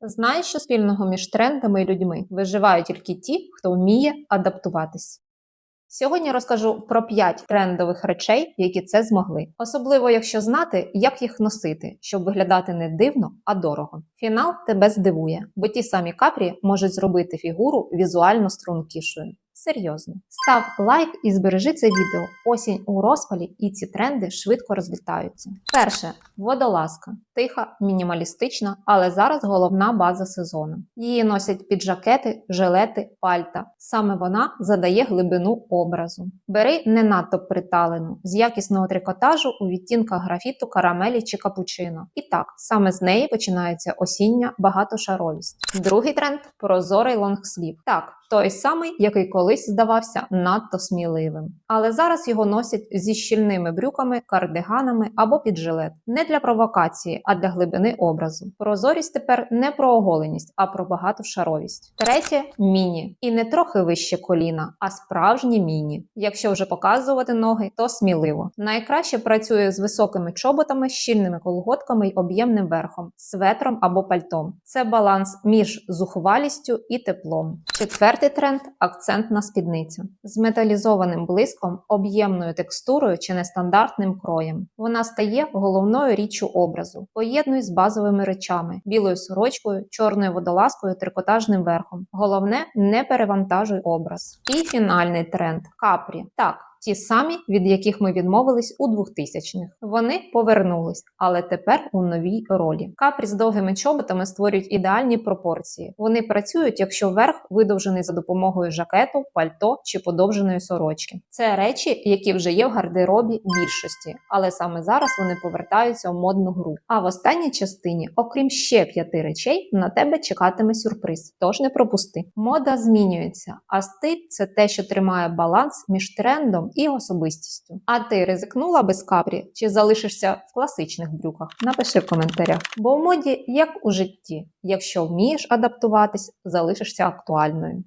Знаєш, що спільного між трендами і людьми виживають тільки ті, хто вміє адаптуватись. Сьогодні розкажу про 5 трендових речей, які це змогли, особливо якщо знати, як їх носити, щоб виглядати не дивно, а дорого. Фінал тебе здивує, бо ті самі капрі можуть зробити фігуру візуально стрункішою. Серйозно, став лайк і збережи це відео. Осінь у розпалі, і ці тренди швидко розлітаються. Перше водолазка, тиха, мінімалістична, але зараз головна база сезону. Її носять під жакети, жилети, пальта. Саме вона задає глибину образу. Бери не надто приталену, з якісного трикотажу у відтінках графіту, карамелі чи капучино. І так, саме з неї починається осіння багатошаровість. Другий тренд прозорий лонгслів. Так, той самий, який колись здавався надто сміливим. Але зараз його носять зі щільними брюками, кардиганами або під жилет. Не для провокації, а для глибини образу. Прозорість тепер не про оголеність, а про багатошаровість. Третє міні. І не трохи вище коліна, а справжні міні. Якщо вже показувати ноги, то сміливо. Найкраще працює з високими чоботами, щільними колготками й об'ємним верхом, светром або пальтом. Це баланс між зухвалістю і теплом. Четвертий тренд акцент на спідницю з металізованим блиском, об'ємною текстурою чи нестандартним кроєм. Вона стає головною річчю образу, поєднуй з базовими речами, білою сорочкою, чорною водолазкою, трикотажним верхом. Головне, не перевантажуй образ. І фінальний тренд капрі. Так. Ті самі, від яких ми відмовились у 2000-х. Вони повернулись, але тепер у новій ролі. Капрі з довгими чоботами створюють ідеальні пропорції. Вони працюють, якщо верх видовжений за допомогою жакету, пальто чи подовженої сорочки. Це речі, які вже є в гардеробі більшості, але саме зараз вони повертаються у модну гру. А в останній частині, окрім ще п'яти речей, на тебе чекатиме сюрприз. Тож не пропусти. Мода змінюється, а стиль це те, що тримає баланс між трендом і особистістю. А ти ризикнула без капрі чи залишишся в класичних брюках? Напиши в коментарях. Бо в моді як у житті, якщо вмієш адаптуватись, залишишся актуальною.